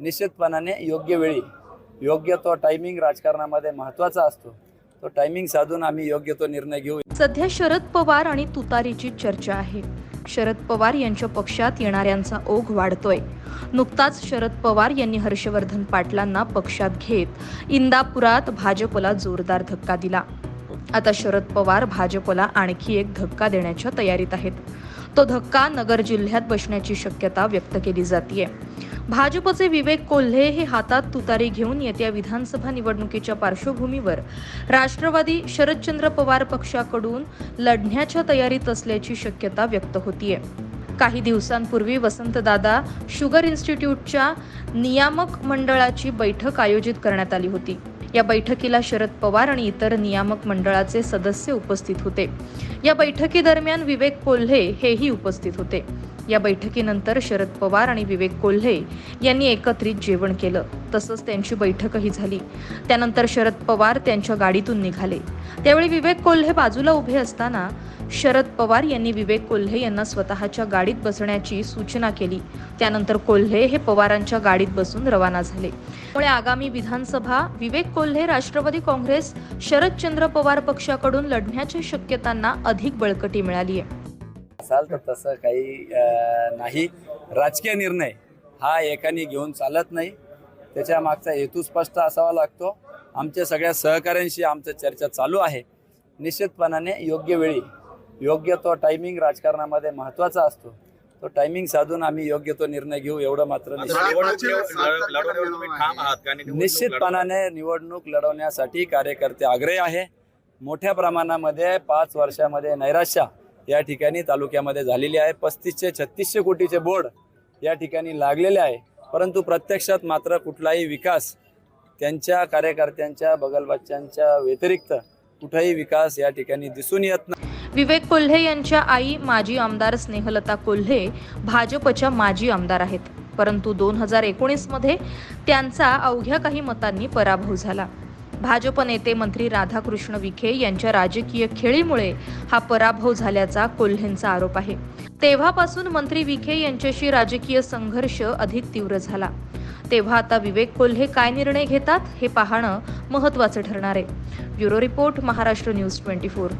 निश्चितपणाने योग्य वेळी योग्य तो टायमिंग राजकारणामध्ये महत्त्वाचा असतो. तो टायमिंग साधून आम्ही योग्य तो निर्णय घेऊ. सध्या शरद पवार आणि तुतारीची चर्चा आहे. शरद पवार यांच्या पक्षात येणाऱ्यांचा ओघ वाढतोय. नुकताच शरद पवार यांनी हर्षवर्धन पाटलांना पक्षात घेत इंदापुरात भाजपला जोरदार धक्का दिला. आता शरद पवार भाजपला आणखी एक धक्का देण्याच्या तयारीत आहेत. तो धक्का नगर जिल्ह्यात बसण्याची शक्यता व्यक्त केली जाते भाजपचे विवेक कोल्हे हे हातात तुतारी घेऊन येत्या विधानसभा निवडणुकीच्या पार्श्वभूमीवर राष्ट्रवादी शरदचंद्र पवार पक्षाकडून लढण्याच्या तयारीत असल्याची शक्यता व्यक्त होतीये. काही दिवसांपूर्वी वसंतदादा शुगर इन्स्टिट्यूटच्या नियामक मंडळाची बैठक आयोजित करण्यात आली होती. या बैठकीला शरद पवार आणि इतर नियामक मंडळाचे सदस्य उपस्थित होते. या बैठकीदरम्यान विवेक कोल्हे हेही उपस्थित होते. या बैठकीनंतर शरद पवार आणि विवेक कोल्हे यांनी एकत्रित जेवण केलं. तसंच त्यांची बैठकही झाली. त्यानंतर शरद पवार त्यांच्या गाडीतून निघाले. त्यावेळी विवेक कोल्हे बाजूला उभे असताना शरद पवार यांनी विवेक कोल्हे यांना स्वतःच्या गाडीत बसण्याची सूचना केली. त्यानंतर कोल्हे हे पवारांच्या गाडीत बसून रवाना झाले. त्यामुळे आगामी विधानसभा विवेक कोल्हे राष्ट्रवादी काँग्रेस शरदचंद्र पवार पक्षाकडून लढण्याच्या शक्यतांना अधिक बळकटी मिळाली आहे असाल तर तसं काही नाही. राजकीय निर्णय हा एकाने घेऊन चालत नाही. त्याच्या मागचा हेतू स्पष्ट असावा लागतो. आमच्या सगळ्या सहकाऱ्यांशी आमचं चर्चा चालू आहे. निश्चितपणाने योग्य वेळी योग्य तो टायमिंग राजकारणामध्ये महत्त्वाचा असतो. तो टायमिंग साधून आम्ही योग्य तो निर्णय घेऊ एवढं मात्र निश्चितपणाने निवडणूक लढवण्यासाठी कार्यकर्ते आग्रही आहे. मोठ्या प्रमाणामध्ये पाच वर्षामध्ये नैराश्य या ठिकाणी तालुक्यामध्ये झालेली आहे. पस्तीसशे छत्तीसशे कोटीचे बोर्ड या ठिकाणी लागलेले आहे. परंतु प्रत्यक्षात मात्र कुठलाही विकास त्यांच्या कार्यकर्त्यांच्या बगलबच्च्यांच्या व्यतिरिक्त कुठलाही विकास या ठिकाणी दिसून येत नाही. विवेक कोल्हे यांच्या आई माजी आमदार स्नेहलता कोल्हे भाजपच्या माजी आमदार आहेत. परंतु दोन हजार एकोणीसमध्ये त्यांचा अवघ्या काही मतांनी पराभव झाला. भाजप नेते मंत्री राधाकृष्ण विखे यांच्या राजकीय खेळीमुळे हा पराभव झाल्याचा कोल्हेंचा आरोप आहे. तेव्हापासून मंत्री विखे यांच्याशी राजकीय संघर्ष अधिक तीव्र झाला. तेव्हा आता विवेक कोल्हे काय निर्णय घेतात हे पाहणं महत्त्वाचं ठरणार आहे. Bureau report Maharashtra news twenty four.